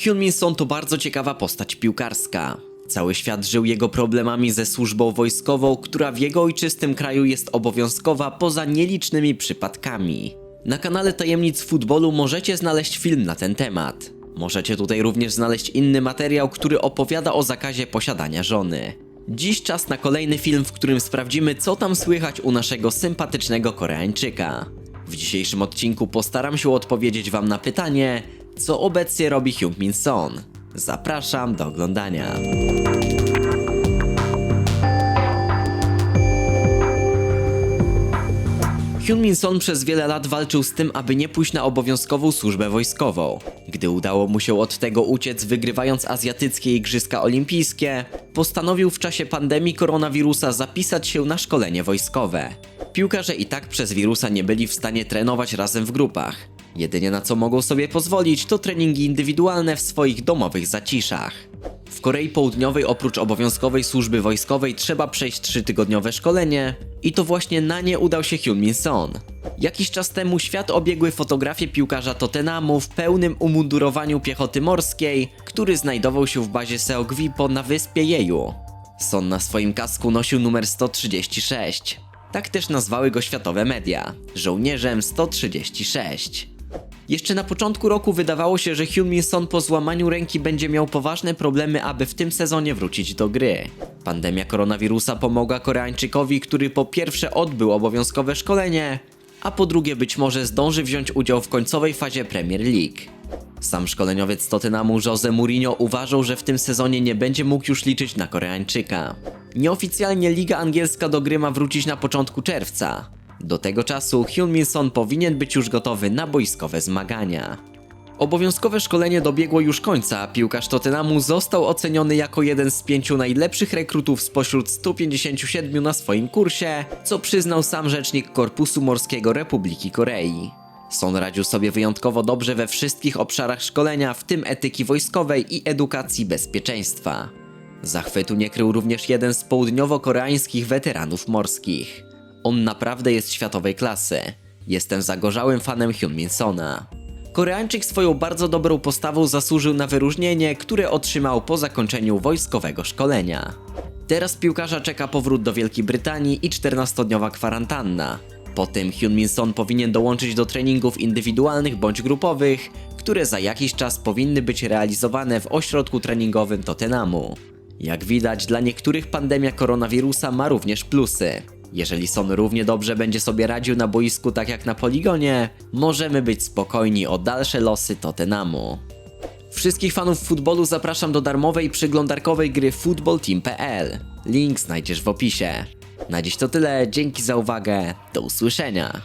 Hyun-Min Son to bardzo ciekawa postać piłkarska. Cały świat żył jego problemami ze służbą wojskową, która w jego ojczystym kraju jest obowiązkowa poza nielicznymi przypadkami. Na kanale Tajemnic Futbolu możecie znaleźć film na ten temat. Możecie tutaj również znaleźć inny materiał, który opowiada o zakazie posiadania żony. Dziś czas na kolejny film, w którym sprawdzimy, co tam słychać u naszego sympatycznego Koreańczyka. W dzisiejszym odcinku postaram się odpowiedzieć Wam na pytanie, co obecnie robi Hyun Min Son. Zapraszam do oglądania. Hyun Min Son przez wiele lat walczył z tym, aby nie pójść na obowiązkową służbę wojskową. Gdy udało mu się od tego uciec, wygrywając azjatyckie Igrzyska Olimpijskie, postanowił w czasie pandemii koronawirusa zapisać się na szkolenie wojskowe. Piłkarze i tak przez wirusa nie byli w stanie trenować razem w grupach. Jedynie na co mogą sobie pozwolić to treningi indywidualne w swoich domowych zaciszach. W Korei Południowej oprócz obowiązkowej służby wojskowej trzeba przejść trzytygodniowe szkolenie i to właśnie na nie udał się Hyun Min Son. Jakiś czas temu świat obiegły fotografie piłkarza Tottenhamu w pełnym umundurowaniu piechoty morskiej, który znajdował się w bazie Seogwipo na wyspie Jeju. Son na swoim kasku nosił numer 136. Tak też nazwały go światowe media żołnierzem 136. Jeszcze na początku roku wydawało się, że Hyun Min Son po złamaniu ręki będzie miał poważne problemy, aby w tym sezonie wrócić do gry. Pandemia koronawirusa pomogła Koreańczykowi, który po pierwsze odbył obowiązkowe szkolenie, a po drugie być może zdąży wziąć udział w końcowej fazie Premier League. Sam szkoleniowiec Tottenhamu Jose Mourinho uważał, że w tym sezonie nie będzie mógł już liczyć na Koreańczyka. Nieoficjalnie Liga Angielska do gry ma wrócić na początku czerwca. Do tego czasu Hyun Min Son powinien być już gotowy na boiskowe zmagania. Obowiązkowe szkolenie dobiegło już końca, piłkarz Tottenhamu został oceniony jako jeden z pięciu najlepszych rekrutów spośród 157 na swoim kursie, co przyznał sam rzecznik Korpusu Morskiego Republiki Korei. Son radził sobie wyjątkowo dobrze we wszystkich obszarach szkolenia, w tym etyki wojskowej i edukacji bezpieczeństwa. Zachwytu nie krył również jeden z południowo-koreańskich weteranów morskich. On naprawdę jest światowej klasy. Jestem zagorzałym fanem Hyun Min Sona. Koreańczyk swoją bardzo dobrą postawą zasłużył na wyróżnienie, które otrzymał po zakończeniu wojskowego szkolenia. Teraz piłkarza czeka powrót do Wielkiej Brytanii i 14-dniowa kwarantanna. Po tym Hyun Min Son powinien dołączyć do treningów indywidualnych bądź grupowych, które za jakiś czas powinny być realizowane w ośrodku treningowym Tottenhamu. Jak widać, dla niektórych pandemia koronawirusa ma również plusy. Jeżeli Son równie dobrze będzie sobie radził na boisku tak jak na poligonie, możemy być spokojni o dalsze losy Tottenhamu. Wszystkich fanów futbolu zapraszam do darmowej przeglądarkowej gry footballteam.pl. Link znajdziesz w opisie. Na dziś to tyle, dzięki za uwagę, do usłyszenia.